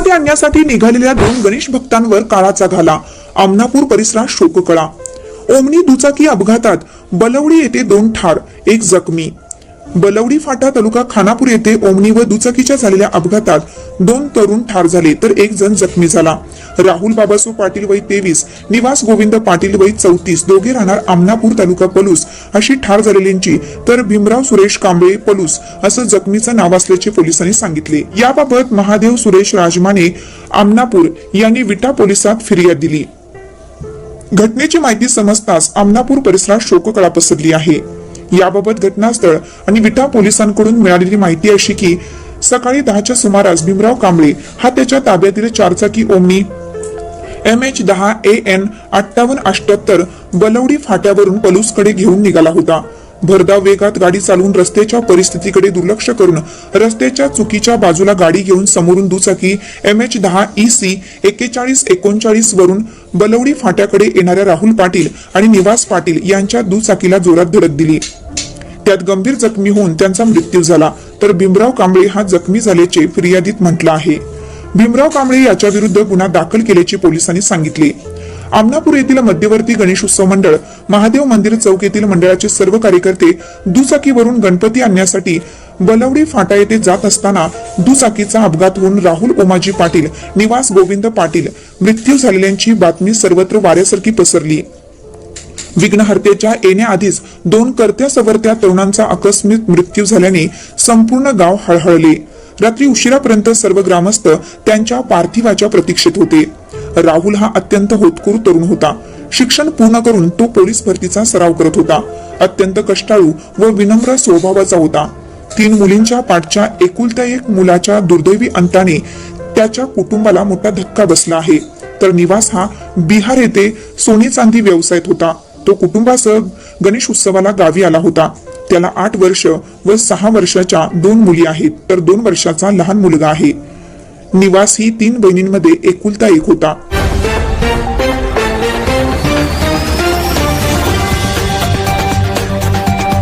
आणण्यासाठी निघालेल्या दोन गणेश भक्तांवर काळाचा घाला आमनापूर परिसरात शोककळा. ओमनी दुचाकी अपघातात बलवडी येथे दोन ठार एक जखमी. बलवडी फाटा तालुका खानापूर येथे ओमनी व दुचाकीच्या झालेल्या अपघातात दोन तरुण ठार झाले तर एक जण जखमी झाला. राहुल बाबासो पाटील वय तेवीस निवास गोविंद पाटील वय चौतीस दोघे राहणार आमनापूर तालुका पलूस. अशी ठार झालेल्यांची तर भीमराव सुरेश कांबळे पलूस असं जखमीचं नाव असल्याचे पोलिसांनी सांगितले. याबाबत महादेव सुरेश राजमाने आमनापूर यांनी विटा पोलिसात फिर्याद दिली. घटनेची माहिती समजताच आमनापूर परिसरात शोककळा पसरली आहे. याबाबत घटनास्थळ आणि विटा पोलिसांकडून मिळालेली माहिती अशी की सकाळी दहाच्या सुमारास भीमराव कांबळे हा त्याच्या ताब्यातील चारचाकी ओमनी एम एच दहा ए एन अठ्ठावन्न अठ्याहत्तर बलवडी फाट्यावरून पलूसकडे घेऊन निघाला होता. भरधाव वेगात गाडी चालवून रस्त्याच्या परिस्थितीकडे दुर्लक्ष करून रस्त्याच्या चुकीच्या बाजूला गाडी घेऊन समोरून दुचाकी एम एच दहा ई सी एकेचाळीस एकोणचाळीस वरून बलवडी फाट्याकडे येणाऱ्या राहुल पाटील आणि निवास पाटील यांच्या दुचाकीला जोरात धडक दिली. त्यात गंभीर जखमी होऊन त्यांचा मृत्यू झाला. तर भीमराव कांबळे हा जखमी झाल्याचे फिर्यादीत म्हटलं आहे. भीमराव कांबळे याच्या विरुद्ध गुन्हा दाखल केल्याचे पोलिसांनी सांगितले. आमनापूर येथील मध्यवर्ती गणेश उत्सव मंडळ महादेव मंदिर चौक येथील मंडळाचे सर्व कार्यकर्ते दुचाकीवरून गणपती आणण्यासाठी बलवडी फाटा येथे जात असताना दुचाकीचा अपघात होऊन राहुल ओमाजी पाटील निवास गोविंद पाटील मृत्यू झालेल्यांची बातमी सर्वत्र वाऱ्यासारखी पसरली. विघ्नहर्तेच्या येण्याआधीच दोन करत्या सवरत्या तरुणांचा आकस्मिक मृत्यू झाल्याने संपूर्ण गाव हळहळले. रात्री उशिरापर्यंत सर्व ग्रामस्थ त्यांच्या पार्थिवाच्या प्रतीक्षेत होते. राहुल हा अत्यंत होतकूर तरुण होता. शिक्षण पूर्ण करून तो पोलीस भरतीचा सराव करत होता. अत्यंत कष्टाळू व विनम्र स्वभावाचा होता. तीन मुलींच्या पाठच्या एकुलत्या एक मुलाच्या दुर्दैवी अंताने त्याच्या कुटुंबाला मोठा धक्का बसला आहे. तर निवास हा बिहार येथे सोने चांदी व्यवसायात होता. तो कुटुंबासह गणेश उत्सवाला गावी आला होता. त्याला आठ वर्ष व सहा वर्षाच्या दोन मुली आहेत. तर दोन वर्षाचा लहान मुलगा आहे. निवास ही तीन बहिणींमध्ये एकुलता एक होता.